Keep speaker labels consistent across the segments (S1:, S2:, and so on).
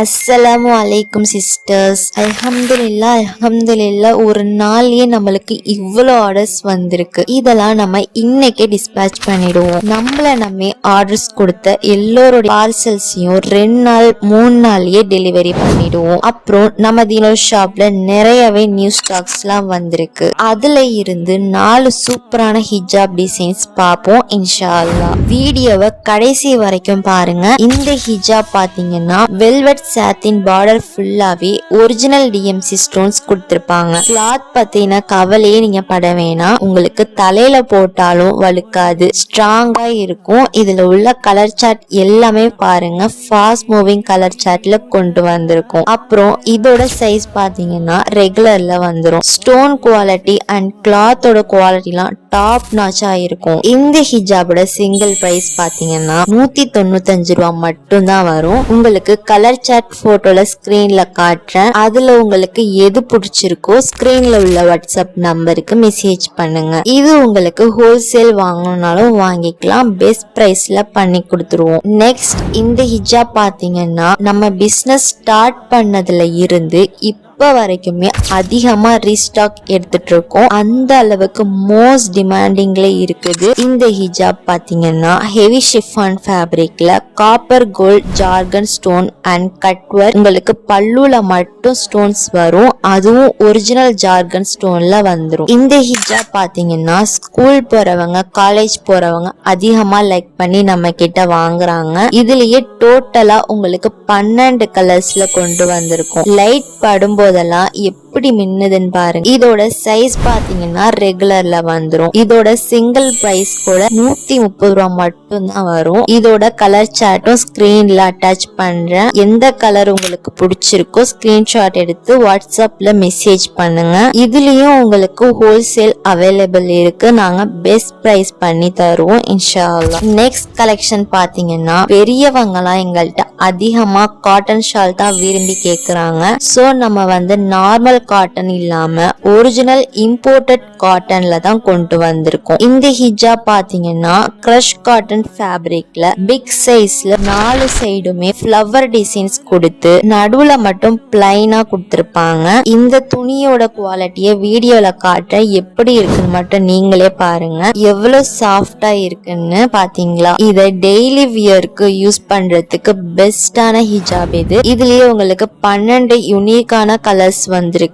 S1: அஸ்ஸலாமு அலைக்கும் சிஸ்டர்ஸ் அல்ஹம்துலில்லா அல்ஹம்துலில்லா ஒரு நாள்லயே நம்மளுக்கு இவ்வளோ ஆர்டர்ஸ் வந்திருக்கு. இதெல்லாம் நம்ம இன்னைக்கே டிஸ்பேச் பண்ணிடுவோம். நம்மள நம்ம ஆர்டர்ஸ் கொடுத்த எல்லோருடைய பார்சல்ஸையும் ரெண்டு நாள் மூணு நாள்லயே டெலிவரி பண்ணிடுவோம். அப்புறம் நம்ம தினோ ஷாப்ல நிறையவே நியூ ஸ்டாக்ஸ்லாம் வந்திருக்கு. அதுல இருந்து நாலு சூப்பரான ஹிஜாப் டிசைன்ஸ் பார்ப்போம் இன்ஷா அல்லாஹ் வீடியோவை கடைசி வரைக்கும் பாருங்க. இந்த ஹிஜாப் பாத்தீங்கன்னா வெல்வெட் சாத்தின் பார்டர் ஃபுல்லாகவே ஒரிஜினல் டிஎம்சி ஸ்டோன்ஸ் கொடுத்துருப்பாங்க. கிளாத் பார்த்தீங்கன்னா கவலையே நீங்கள் பட வேணாம். உங்களுக்கு தலையில் போட்டாலும் வழுக்காது. ஸ்ட்ராங்காக இருக்கும். இதில் உள்ள கலர் சார்ட் எல்லாமே பாருங்க. ஃபாஸ்ட் மூவிங் கலர் சார்ட்ல கொண்டு வந்திருக்கும். அப்புறம் இதோட சைஸ் பார்த்தீங்கன்னா ரெகுலரில் வந்துடும் ஸ்டோன் குவாலிட்டி அண்ட் கிளாத்தோட குவாலிட்டிலாம் டாப் நாச்சா இருக்கும். இந்த ஹிஜாபோட சிங்கிள் ப்ரைஸ் பார்த்தீங்கன்னா நூற்றி தொண்ணூத்தஞ்சு ரூபா மட்டும்தான் வரும். உங்களுக்கு கலர் சாட் போட்டோல ஸ்கிரீன்ல காட்டுறேன். அதுல உங்களுக்கு எது பிடிச்சிருக்கோ ஸ்கிரீன்ல உள்ள வாட்ஸ்அப் நம்பருக்கு மெசேஜ் பண்ணுங்க. இது உங்களுக்கு ஹோல்சேல் வாங்கணும்னாலும் வாங்கிக்கலாம். பெஸ்ட் பிரைஸ்ல பண்ணி கொடுத்துருவோம். நெக்ஸ்ட் இந்த ஹிஜாப் பாத்தீங்கன்னா நம்ம பிசினஸ் ஸ்டார்ட் பண்ணதுல இருந்து இப்ப இப்போ வரைக்குமே அதிகமா ரீஸ்டாக் எடுத்துட்டு இருக்கோம் அந்த அளவுக்கு மோஸ்ட் டிமாண்டிங்ல இருக்குது. இந்த ஹிஜாப் பாத்தீங்கன்னா heavy chiffon ஃபேப்ரிக்ல copper gold zircon stone and cutwork உங்களுக்கு பல்லுல மட்டும் ஸ்டோன்ஸ் வரும். அதுவும் ஒரிஜினல் ஜார்கன் ஸ்டோன்ல வந்துடும் இந்த ஹிஜாப் பாத்தீங்கன்னா ஸ்கூல் போறவங்க காலேஜ் போறவங்க அதிகமா லைக் பண்ணி நம்ம கிட்ட வாங்குறாங்க. இதுலயே டோட்டலா உங்களுக்கு பன்னெண்டு கலர்ஸ்ல கொண்டு வந்திருக்கும். லைட் படும்போது போதெல்லாம் எப்படி மின்னுதுன்னு பாருங்க. இதோட சைஸ் பாத்தீங்கன்னா ரெகுலர்ல வந்துரும். இதோட சிங்கிள் பிரைஸ் கூட நூத்தி முப்பது ரூபா மட்டும் தான் வரும். இதோட கலர் சார்ட்டும் ஸ்கிரீன்ல அட்டாச் பண்றேன். எந்த கலர் உங்களுக்கு பிடிச்சிருக்கோ ஸ்கிரீன்ஷாட் எடுத்து வாட்ஸ்அப்ல மெசேஜ் பண்ணுங்க. இதுலயும் உங்களுக்கு ஹோல்சேல் அவைலபிள் இருக்கு. நாங்க பெஸ்ட் பிரைஸ் பண்ணி தருவோம் இன்ஷால்லா நெக்ஸ்ட் கலெக்ஷன் பாத்தீங்கன்னா பெரியவங்கலாம் எங்கள்கிட்ட அதிகமா காட்டன் ஷால் தான் விரும்பி கேக்குறாங்க. சோ நம்ம வந்து நார்மல் காட்டன் இல்லாம ஒரிஜினல் இம்போர்ட்டட் காட்டன்ல தான் கொண்டு வந்திருக்கோம். இந்த ஹிஜா பாத்தீங்கன்னா கிரஷ் காட்டன் ஃபேப்ரிக்ல பிக் சைஸ்ல நாலு சைடுமே ஃப்ளவர் டிசைன்ஸ் கொடுத்து நடுவுல மட்டும் பிளைனா கொடுத்திருப்பாங்க. இந்த துணியோட குவாலிட்டிய வீடியோல காட்ட எப்படி இருக்குன்னு மட்டும் நீங்களே பாருங்க. எவ்வளவு சாஃப்டா இருக்குன்னு பாத்தீங்களா? இத டெய்லி வியருக்கு யூஸ் பண்றதுக்கு பெஸ்டான ஹிஜாப் இது இதுலயே உங்களுக்கு பன்னெண்டு யூனிக்கான கலர்ஸ் வந்திருக்கு.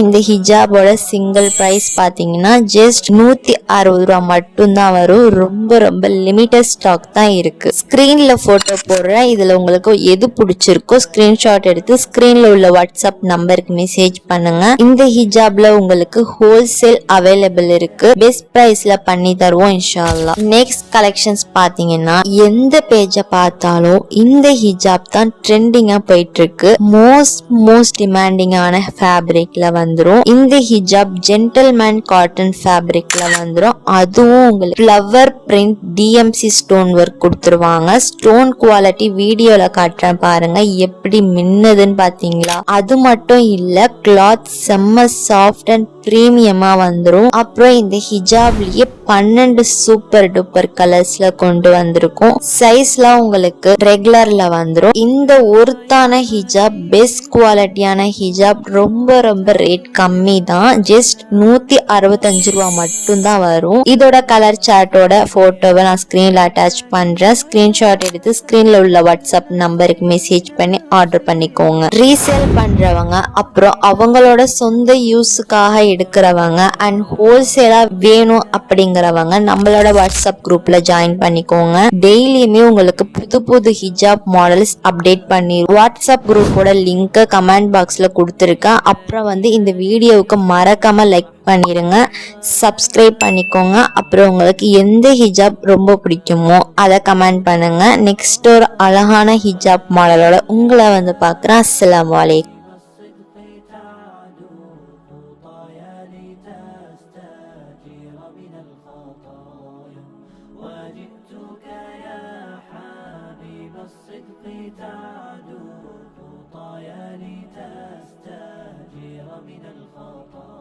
S1: இந்த ஹிஜாபோட சிங்கிள் பிரைஸ் பாத்தீங்கன்னா ஜஸ்ட் நூத்தி அறுபது ரூபா மட்டும்தான் வரும். ரொம்ப ரொம்ப லிமிட்டட் ஸ்டாக் தான் இருக்கு. ஸ்கிரீன்ல போட்டோ போடுறேன். இதுல உங்களுக்கு எது பிடிச்சிருக்கோ ஸ்கிரீன்ஷாட் எடுத்து ஸ்கிரீன்ல உள்ள வாட்ஸ்அப் நம்பருக்கு மெசேஜ் பண்ணுங்க. இந்த ஹிஜாப்ல உங்களுக்கு ஹோல்சேல் அவைலபிள் இருக்கு. பெஸ்ட் பிரைஸ்ல பண்ணி தருவோம் இன்ஷால்லா நெக்ஸ்ட் கலெக்ஷன்ஸ் பாத்தீங்கன்னா எந்த பேஜ பார்த்தாலும் இந்த ஹிஜாப் தான் ட்ரெண்டிங்கா போயிட்டு இருக்கு. மோஸ்ட் மோஸ்ட் டிமாண்டிங்கான ஃபேப்ரிக் ஃபேப்ரிக்ல வந்துரும். இந்த ஹிஜாப் ஜென்டல்மேன் காட்டன் ஃபேப்ரிக்ல வந்துரும். அதுவும் உங்களுக்கு flower print TMC stone work கொடுத்துருவாங்க. ஸ்டோன் குவாலிட்டி வீடியோல காட்டுறேன் பாருங்க. எப்படி மின்னுதுன்னு பாத்தீங்களா? அது மட்டும் இல்ல கிளாத் செம்ம சாஃப்ட் அண்ட் பிரீமியமா வந்துடும் அப்புறம் இந்த ஹிஜாப்லயே பன்னெண்டு சூப்பர் டூப்பர் கலர்ஸ்ல கொண்டு வந்திருக்கும். சைஸ்லாம் உங்களுக்கு ரெகுலர்ல வந்துடும் இந்த ஒருத்தான ஹிஜாப் பெஸ்ட் குவாலிட்டியான ஹிஜாப் ரொம்ப ரொம்ப ரேட் கம்மி தான். ஜஸ்ட் நூத்தி அறுபத்தஞ்சு ரூபா மட்டும் தான் வரும். இதோட கலர் சார்ட்டோட போட்டோவை நான் ஸ்கிரீன்ல அட்டாச் பண்றேன். ஸ்கிரீன்ஷாட் எடுத்து ஸ்கிரீன்ல உள்ள வாட்ஸ்அப் நம்பருக்கு மெசேஜ் பண்ணி ஆர்டர் பண்ணிக்கோங்க. ரீசேல் பண்றவங்க அப்புறம் அவங்களோட சொந்த யூஸுக்காக எடுக்கிறவங்க அண்ட் ஹோல்சேலா வேணும் அப்படிங்கிறவங்க நம்மளோட வாட்ஸ்அப் குரூப்ல ஜாயின் பண்ணிக்கோங்க. டெய்லியுமே உங்களுக்கு புது புது ஹிஜாப் மாடல்ஸ் அப்டேட் பண்ணி வாட்ஸ்அப் குரூப்போட லிங்கை கமெண்ட் பாக்ஸ்ல கொடுத்துருக்கேன். அப்புறம் வந்து இந்த வீடியோவுக்கு மறக்காம லைக் பண்ணிருங்க சப்ஸ்கிரைப் பண்ணிக்கோங்க. அப்புறம் உங்களுக்கு எந்த ஹிஜாப் ரொம்ப பிடிக்குமோ அதை கமெண்ட் பண்ணுங்க. நெக்ஸ்ட் ஒரு அழகான ஹிஜாப் மாடலோட உங்களை வந்து பார்க்குறேன். அஸ்லாம் அலைக்கும். Papa.